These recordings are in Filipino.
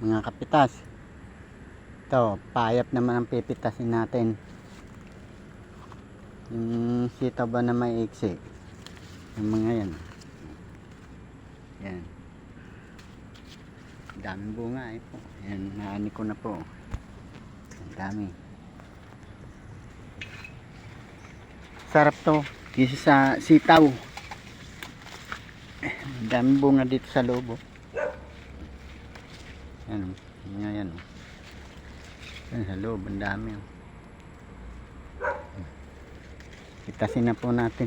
mga kapitas. Ito payap naman ang pipitasin natin. Yung sitaw ba na may iksi yung mga yan. Yan. Daming bunga eh po. Yan naani ko na po. Ang dami. Sarap to. Kasi sa sitaw. Eh, daming bunga dito sa loob yan oh. nga yan oh. yan sa loob ang dami oh. na po natin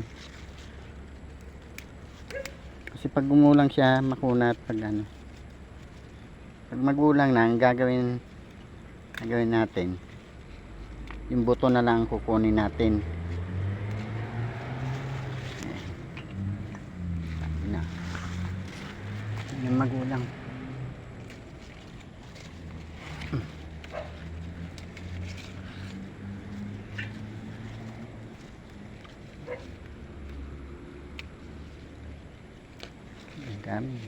kasi pag gumulang siya makunat pag ano pag magulang na ang gagawin gagawin natin yung buto na lang ang kukunin natin na yung magulang dami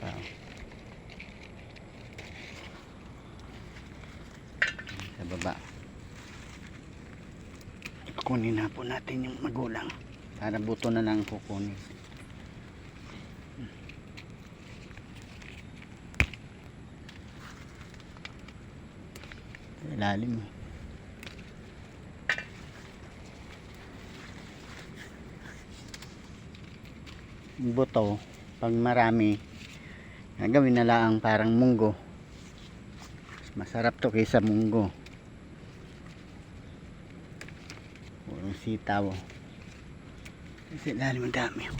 wow. sa baba kukunin na po natin yung magulang para buto na lang kukunin sa ilalim eh. Buto pag marami. Gagawin na lang parang munggo. Mas masarap to kaysa munggo. Purong sitaw. Kasi lalim ang dami.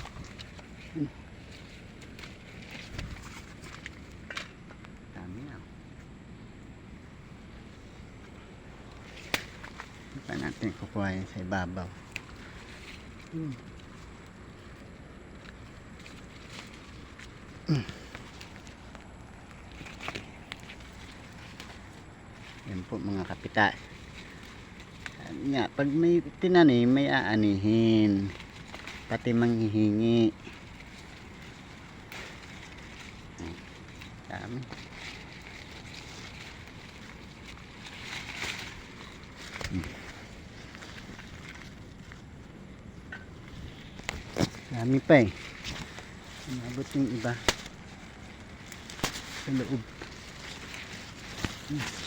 Dami na. Pa natin kukuha sa ibabaw? Hmm. Yan po mga kapitas. Sabi nga, pag may tinanim, may aanihin. Pati manghihingi. Dami. Dami pa eh. Umabot yung iba. Sa loob. Hmm.